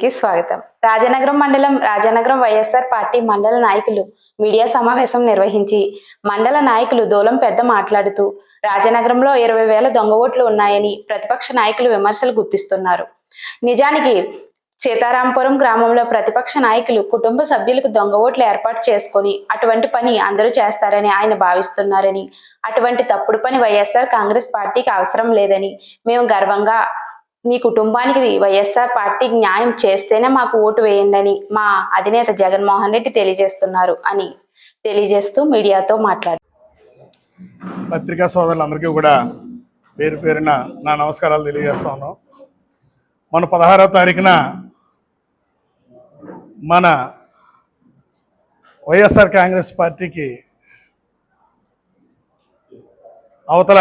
టీవీకి స్వాగతం. రాజనగరం మండలం రాజనగరం వైఎస్ఆర్ పార్టీ మండల నాయకులు మీడియా సమావేశం నిర్వహించి మండల నాయకులు దూలం పెద్ద మాట్లాడుతూ రాజనగరంలో ఇరవై వేల దొంగ ఓట్లు ఉన్నాయని ప్రతిపక్ష నాయకులు విమర్శలు గుర్తిస్తున్నారు నిజానికి సీతారాంపురం గ్రామంలో ప్రతిపక్ష నాయకులు కుటుంబ సభ్యులకు దొంగ ఓట్లు ఏర్పాటు చేసుకొని అటువంటి పని అందరూ చేస్తారని ఆయన భావిస్తున్నారని అటువంటి తప్పుడు పని వైఎస్ఆర్ కాంగ్రెస్ పార్టీకి అవసరం లేదని మేము గర్వంగా మీ కుటుంబానికి వైఎస్ఆర్ పార్టీకి న్యాయం చేస్తేనే మాకు ఓటు వేయండి అని మా అధినేత జగన్మోహన్ రెడ్డి తెలియజేస్తున్నారు అని తెలియజేస్తూ మీడియాతో మాట్లాడారు. పత్రికా సోదరులందరికీ కూడా పేరు పేరున నా నమస్కారాలు తెలియజేస్తా ఉన్నాం. మన పదహారవ తారీఖున మన వైఎస్ఆర్ కాంగ్రెస్ పార్టీకి అవతల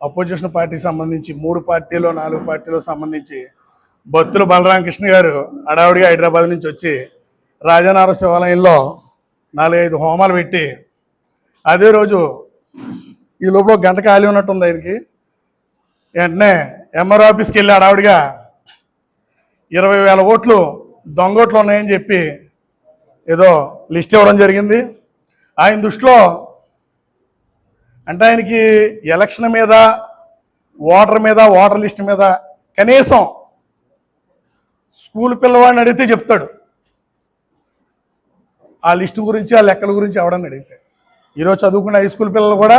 అపోజిషన్ పార్టీకి సంబంధించి మూడు పార్టీలు నాలుగు పార్టీలకు సంబంధించి భక్తులు బలరామకృష్ణ గారు అడావుడిగా హైదరాబాద్ నుంచి వచ్చి రాజానగర శివాలయంలో నాలుగైదు హోమాలు పెట్టి అదే రోజు ఈ లోపల గంట ఖాళీ ఉన్నట్టుంది ఆయనకి. వెంటనే ఎంఆర్ ఆఫీస్కి వెళ్ళి అడావిడిగా ఇరవై వేల ఓట్లు దొంగ ఓట్లు ఉన్నాయని చెప్పి ఏదో లిస్ట్ ఇవ్వడం జరిగింది. ఆయన దృష్టిలో అంటే ఆయనకి ఎలక్షన్ మీద ఓటర్ మీద ఓటర్ లిస్ట్ మీద కనీసం స్కూల్ పిల్లవాడిని అడిగితే చెప్తాడు. ఆ లిస్టు గురించి ఆ లెక్కల గురించి ఎవడని అడిగితే. ఈరోజు చదువుకున్న హై స్కూల్ పిల్లలు కూడా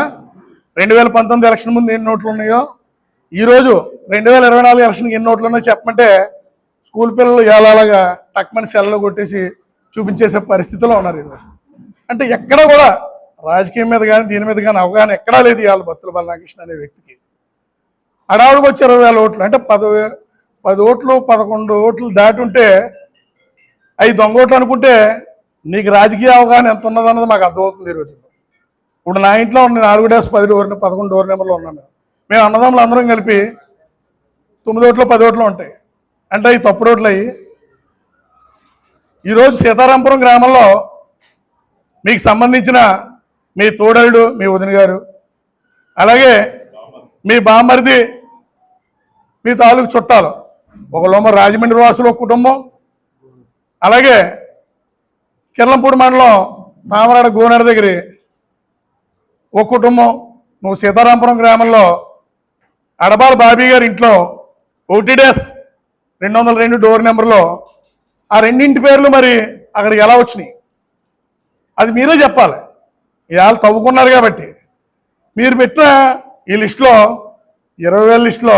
రెండు వేల పంతొమ్మిది ఎలక్షన్ ముందు ఎన్ని నోట్లు ఉన్నాయో ఈరోజు రెండు వేల ఇరవై నాలుగు ఎలక్షన్కి ఎన్ని నోట్లు ఉన్నాయో చెప్పమంటే స్కూల్ పిల్లలు ఏలాగా టక్మని సెల్లో కొట్టేసి చూపించేసే పరిస్థితిలో ఉన్నారు ఈరోజు. అంటే ఎక్కడ కూడా రాజకీయం మీద కానీ దీని మీద కానీ అవగాహన ఎక్కడా లేదు ఇవాళ భక్తుల బాలకృష్ణ అనే వ్యక్తికి. అడావుడికి వచ్చి ఇరవై వేల ఓట్లు అంటే పది పది ఓట్లు పదకొండు ఓట్లు దాటి ఉంటే అవి దొంగ ఓట్లు అనుకుంటే నీకు రాజకీయ అవగాహన ఎంత ఉన్నదన్నది మాకు అర్థమవుతుంది ఈరోజు ఇప్పుడు నా ఇంట్లో ఉన్న నాలుగు డేస్ పది డోర్ పదకొండు డోర్ నెంబర్లు ఉన్నాను. మేము అన్నదమ్ములు అందరం కలిపి తొమ్మిది ఓట్లు పది ఓట్లు ఉంటాయి. అంటే అవి తప్పుడు ఓట్లు అయ్యి. ఈరోజు సీతారాంపురం గ్రామంలో మీకు సంబంధించిన మీ తోడలుడు మీ వదిన గారు. అలాగే మీ బామ్మరిది మీ తాలూకు చుట్టాలు. ఒకళ్ళేమో రాజమండ్రి వాసులు ఒక కుటుంబం. అలాగే కిర్లంపూడి మండలం తామరాడ గోనెడ దగ్గర ఒక కుటుంబం. నువ్వు సీతారాంపురం గ్రామంలో అడబాల బాబీ గారి ఇంట్లో ఒకటి డేస్ రెండు వందల రెండు డోర్ నెంబర్లో ఆ రెండింటి పేర్లు మరి అక్కడికి ఎలా వచ్చినాయి? అది మీరే చెప్పాలి. ఇవాళ తవ్వుకున్నారు కాబట్టి. మీరు పెట్టిన ఈ లిస్టులో ఇరవై వేల లిస్టులో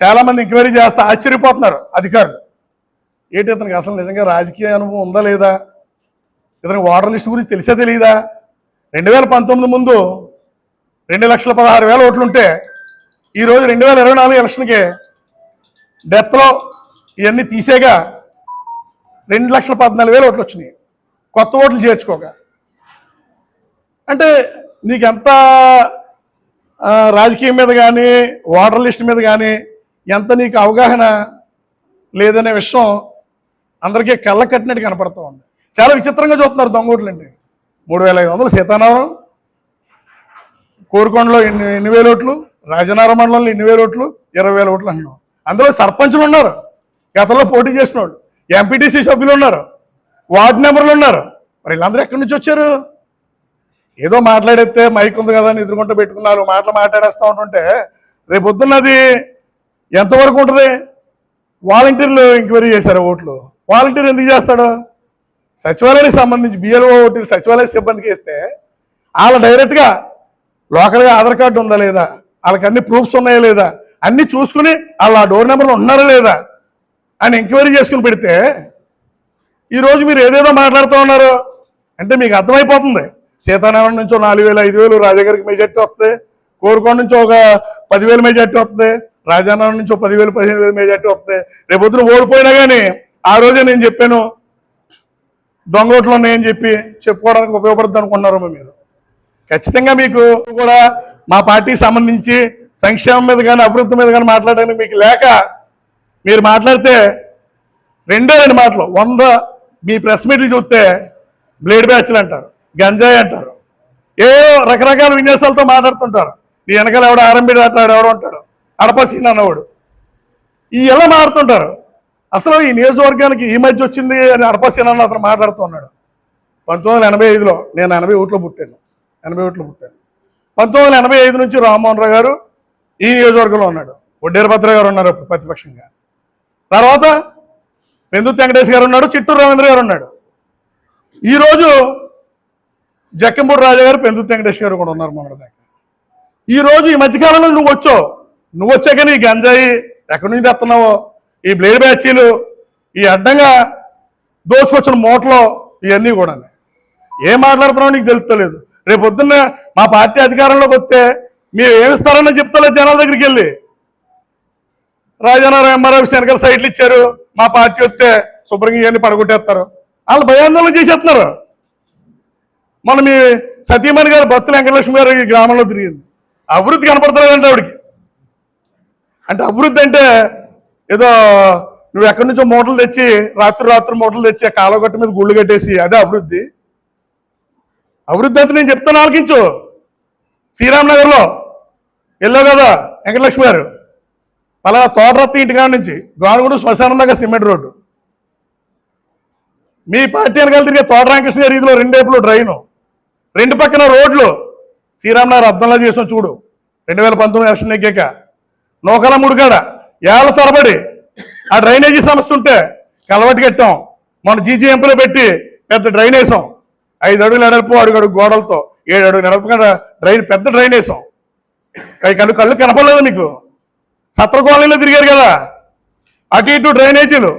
చాలామంది ఎంక్వైరీ చేస్తే ఆశ్చర్యపోతున్నారు అధికారులు. ఏంటి ఇతనికి అసలు నిజంగా రాజకీయ అనుభవం ఉందా లేదా? ఇతనికి ఓటర్ లిస్ట్ గురించి తెలిసే తెలియదా రెండు వేల పంతొమ్మిది ముందు రెండు లక్షల పదహారు వేల ఓట్లుంటే ఈరోజు రెండు వేల ఇరవై నాలుగు ఎలక్షన్కి డెత్లో ఇవన్నీ తీసేగా రెండు లక్షల పద్నాలుగు వేలు ఓట్లు వచ్చినాయి. కొత్త ఓట్లు చేర్చుకోగా. అంటే నీకు ఎంత రాజకీయం మీద కానీ ఓటర్ లిస్ట్ మీద కానీ ఎంత నీకు అవగాహన లేదనే విషయం అందరికీ కళ్ళ కట్టినట్టు కనపడుతూ ఉంది. చాలా విచిత్రంగా చూస్తున్నారు దొంగోట్లండి. మూడు వేల ఐదు వందలు సీతానగరం కోరుకొండలో ఎన్ని ఎన్ని వేల ఓట్లు రాజనగరం మండలంలో ఎన్ని వేల ఓట్లు ఇరవై వేల ఓట్లు అంటున్నాం అందులో సర్పంచులు ఉన్నారు. గతంలో పోటీ చేసిన వాళ్ళు ఎంపీటీసీ సభ్యులు ఉన్నారు. వార్డు మెంబర్లు ఉన్నారు. మరి వీళ్ళందరూ ఎక్కడి నుంచి వచ్చారు? ఏదో మాట్లాడేస్తే మైక్ ఉంది కదా అని ఎదురుకుంటూ పెట్టుకున్నారు మాటలు మాట్లాడేస్తూ ఉంటుంటే రేపు పొద్దున్నది ఎంతవరకు ఉంటుంది? వాలంటీర్లు ఎంక్వైరీ చేశారు ఓట్లు. వాలంటీర్ ఎందుకు చేస్తాడు? సచివాలయానికి సంబంధించి బిఎల్ఓ ఓటీలు సచివాలయ సిబ్బందికి ఇస్తే వాళ్ళ డైరెక్ట్గా లోకల్గా ఆధార్ కార్డు ఉందా లేదా? వాళ్ళకి అన్ని ప్రూఫ్స్ ఉన్నాయా లేదా? అన్ని చూసుకుని వాళ్ళ ఆ డోర్ నెంబర్లు ఉన్నారా లేదా? అని ఎంక్వైరీ చేసుకుని పెడితే ఈరోజు మీరు ఏదేదో మాట్లాడుతూ ఉన్నారు. అంటే మీకు అర్థమైపోతుంది. సీతారామం నుంచి నాలుగు వేలు ఐదు వేలు రాజాగారికి మెజార్టీ వస్తుంది. కోరుకోండ నుంచి ఒక పదివేల మెజార్టీ వస్తుంది. రాజానగరం నుంచి ఒక పదివేలు పదిహేను వేలు మెజార్టీ వస్తుంది. రేపొద్దున ఓడిపోయినా కానీ ఆ రోజే నేను చెప్పాను దొంగట్లు ఉన్నాయని చెప్పి చెప్పుకోవడానికి ఉపయోగపడుతుంది అనుకున్నారేమో మీరు. ఖచ్చితంగా మీకు కూడా మా పార్టీకి సంబంధించి సంక్షేమం మీద కానీ అభివృద్ధి మీద కానీ మాట్లాడడానికి మీకు లేక మీరు మాట్లాడితే రెండే రెండు మాటలు. వంద మీ ప్రెస్ మీట్లు చూస్తే బ్లేడ్ బ్యాచ్లు అంటారు. గంజాయి అంటారు. ఏ రకరకాల విన్యాసాలతో మాట్లాడుతుంటారు. నీ వెనకాల ఎవడో ఆరంభి అంటాడు ఎవడో అంటాడు అడపసీన్ అన్నవాడు. ఈ ఎలా మారుతుంటారు? అసలు ఈ నియోజకవర్గానికి ఈ మధ్య వచ్చింది అని అడపసేనని అతను మాట్లాడుతూ ఉన్నాడు. పంతొమ్మిది వందల ఎనభై ఐదులో నేను ఎనభై ఒకటిలో పుట్టాను. ఎనభై ఒకటిలో పుట్టాను. పంతొమ్మిది వందల ఎనభై ఐదు నుంచి రామ్మోహన్ రావు గారు ఈ నియోజకవర్గంలో ఉన్నాడు. వడ్డేరభద్ర గారు ఉన్నారు ప్రతిపక్షంగా. తర్వాత పెందుతు వెంకటేష్ గారు ఉన్నాడు చిట్టూరు రవీంద్ర గారు ఉన్నాడు. ఈరోజు జక్కంపూడి రాజా గారు పెందుతు వెంకటేష్ గారు కూడా ఉన్నారు మన దగ్గర. ఈ రోజు ఈ మధ్యకాలంలో నువ్వు వచ్చావు. నువ్వు వచ్చాక నీ గంజాయి ఎక్కడి నుంచి తెస్తున్నావో ఈ బ్లేడ్ బ్యాచీలు ఈ అడ్డంగా దోచుకొచ్చిన మూటలు ఇవన్నీ కూడా. ఏం మాట్లాడుతున్నావు నీకు తెలుస్తలేదు. రేపు పొద్దున్న మా పార్టీ అధికారంలోకి వస్తే మీరు ఏమిస్తారని చెప్తలేదు జనాల దగ్గరికి వెళ్ళి. రాజారావు ఎంఆర్ఎఫ్ శనకర్ సైట్లు ఇచ్చారు. మా పార్టీ వస్తే శుభ్రంగా ఇవన్నీ పడగొట్టేస్తారు. వాళ్ళు భయాందోళన చేసేస్తున్నారు. మన మీ సతీమణి గారు భక్తుల వెంకటలక్ష్మి గారు ఈ గ్రామంలో తిరిగింది. అభివృద్ధి కనపడతలేదంటే ఆవిడకి. అంటే అభివృద్ధి అంటే ఏదో నువ్వు ఎక్కడి నుంచో మూటలు తెచ్చి రాత్రి రాత్రి మూటలు తెచ్చి ఆ కాలగట్ట మీద గుళ్ళు కట్టేసి అదే అభివృద్ధి. అభివృద్ధి అంతా నేను చెప్తాను ఆలకించు. శ్రీరామ్నగర్లో వెళ్ళావు కదా వెంకటలక్ష్మి గారు? అలా తోటరత్తి ఇంటికాడ నుంచి గోనగూడు శ్మశానం దగ్గర సిమెంట్ రోడ్డు. మీ పార్టీ వెనకాల తిరిగే తోట రామకృష్ణ గారి ఇదిలో రెండేపులో డ్రైను. రెండు పక్కన రోడ్లు. శ్రీరామనగర్ అర్థంలో చేసాం చూడు. రెండు వేల పంతొమ్మిది ఎలక్షన్ ఎగ్గాక నూకల ముడికాడ ఏళ్ళ తరబడి. ఆ డ్రైనేజీ సమస్య ఉంటే కలవటి కట్టాం. మన జీజీఎంపీలో పెట్టి పెద్ద డ్రైన్ వేసాం. ఐదు అడుగులు ఎడల్పు అడుగు అడుగు గోడలతో. ఏడు అడుగు నడపకుండా డ్రైన్ పెద్ద డ్రైన్ వేసాం. కళ్ళు కళ్ళు కనపడలేదు మీకు. సత్ర కాలనీలో తిరిగారు కదా. అటు ఇటు డ్రైనేజీలు.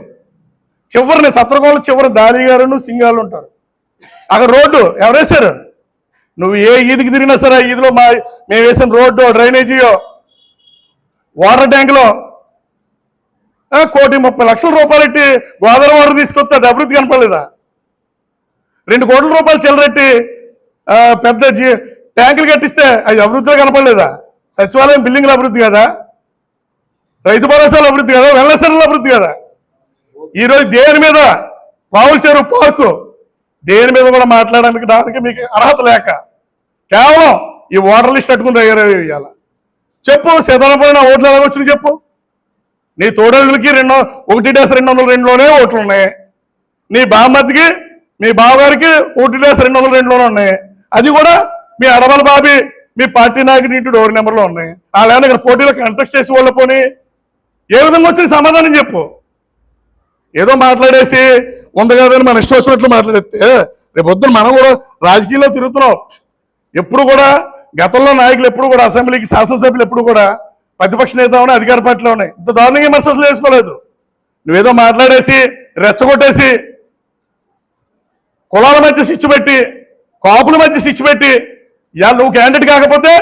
చివరిని సత్రకోణం చివరి దాలి గారును సింగాలు ఉంటారు. అక్కడ రోడ్డు ఎవరేశారు? నువ్వు ఏ ఈదికి తిరిగినా సరే ఆ ఈదిలో మా మేము వేసిన రోడ్డు డ్రైనేజీయో వాటర్ ట్యాంకులో కోటి ముప్పై లక్షల రూపాయలు ఎట్టి గోదావరి వాటర్ తీసుకొస్తే అది అభివృద్ధి కనపడలేదా? రెండు కోట్ల రూపాయలు చెల్లరెట్టి పెద్ద జీ ట్యాంకులు కట్టిస్తే అది అభివృద్ధిలో కనపడలేదా? సచివాలయం బిల్డింగ్ల అభివృద్ధి కదా? రైతు భరోసాలు అభివృద్ధి కదా? వెల్లసెల అభివృద్ధి కదా? ఈరోజు దేని మీద పావుల చెరువు పార్కు దేని మీద కూడా మాట్లాడడానికి దానికి మీకు అర్హత లేక కేవలం ఈ ఓటర్ లిస్ట్ అట్టుకుని దగ్గర వేయాల చెప్పు సీతారామపురం ఓట్లు ఎలా వచ్చినాయి చెప్పు. నీ తోడళ్ళకి రెండు ఒకటి డేస్ రెండు వందల రెండులోనే ఓట్లు ఉన్నాయి. నీ బామ్మద్దికి మీ బావగారికి ఒకటి డేస్ రెండు వందల రెండులోనే ఉన్నాయి. అది కూడా మీ అడవల బాబి మీ పార్టీ నాయకుడి ఇంటి డోర్ నెంబర్లో ఉన్నాయి. వాళ్ళు ఇక్కడ పోటీలో కంటెక్ట్ చేసి వాళ్ళ పోనీ. ఏ విధంగా వచ్చిన సమాధానం చెప్పు. ఏదో మాట్లాడేసి ఉంది కదని మన ఇష్టం వచ్చినట్లు మాట్లాడితే రేపు పొద్దున మనం కూడా రాజకీయంలో తిరుగుతున్నాం. ఎప్పుడు కూడా గతంలో నాయకులు ఎప్పుడు కూడా అసెంబ్లీకి శాసనసభ్యులు ఎప్పుడు కూడా ప్రతిపక్ష నేత ఉన్నాయి అధికార పార్టీలో ఉన్నాయి. ఇంత దారుణంగా విమర్శలు వేసుకోలేదు నువ్వేదో మాట్లాడేసి రెచ్చగొట్టేసి కులాల మధ్య స్విచ్ పెట్టి కాపుల మధ్య స్విచ్ పెట్టి ఇవాళ నువ్వు క్యాండిడేట్ కాకపోతే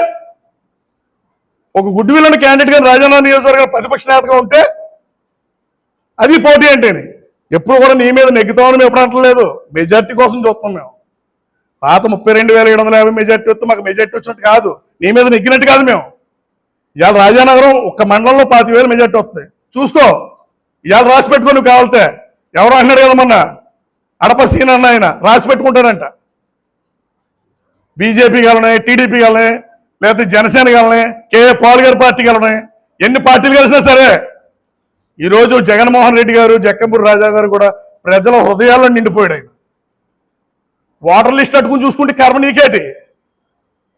ఒక గుడ్ విల్ క్యాండిడేట్గా రాజన్న నియోజకవర్గ ప్రతిపక్ష నేతగా ఉంటే అది పోటీ అంటేనే ఎప్పుడు కూడా నీ మీద నెగ్గుతామని మేము ఎప్పుడు అంటలేదు. మెజార్టీ కోసం చూస్తాం మేము. పాత ముప్పై రెండు వేల ఏడు వందల యాభై మెజార్టీ వస్తే మాకు మెజార్టీ వచ్చినట్టు కాదు. నీ మీద నెగ్గినట్టు కాదు మేము. ఇవాళ రాజానగరం ఒక్క మండలంలో పాతి వేలు మెజార్టీ వస్తాయి. చూసుకో. ఇవాళ రాసి పెట్టుకో నువ్వు కావాలితే. ఎవరో అన్నాడు కదా మొన్న? అడప సీన్ అన్న ఆయన. రాసి పెట్టుకుంటాడంట. బీజేపీ గలనే టీడీపీ గలనే లేకపోతే జనసేన గలనే కే పాల్ గారి పార్టీ గలనే ఎన్ని పార్టీలు కలిసినా సరే ఈరోజు జగన్మోహన్ రెడ్డి గారు జక్కంపూడి రాజా గారు కూడా ప్రజల హృదయాల్లో నిండిపోయాడు ఆయన. వాటర్ లిస్ట్ అట్టుకుని చూసుకుంటే కర్మ నీకేటి?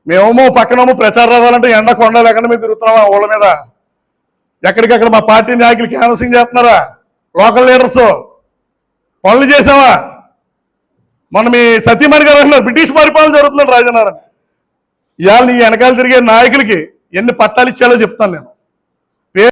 మేమేమో పక్కనేమో ప్రచారం రావాలంటే ఎండ కొండ లేకుండా మీద తిరుగుతున్నామా ఊళ్ళ మీద. ఎక్కడికక్కడ మా పార్టీ నాయకులు క్యాన్సింగ్ చేస్తున్నారా? లోకల్ లీడర్స్ పనులు చేసావా మన మీ సతీమణి గారు అంటున్నారు బ్రిటిష్ పరిపాలన జరుగుతున్నాడు రాజనారాయణ ఇవాళ నీ వెనకాల తిరిగే నాయకులకి ఎన్ని పట్టాలు ఇచ్చాలో చెప్తాను నేను.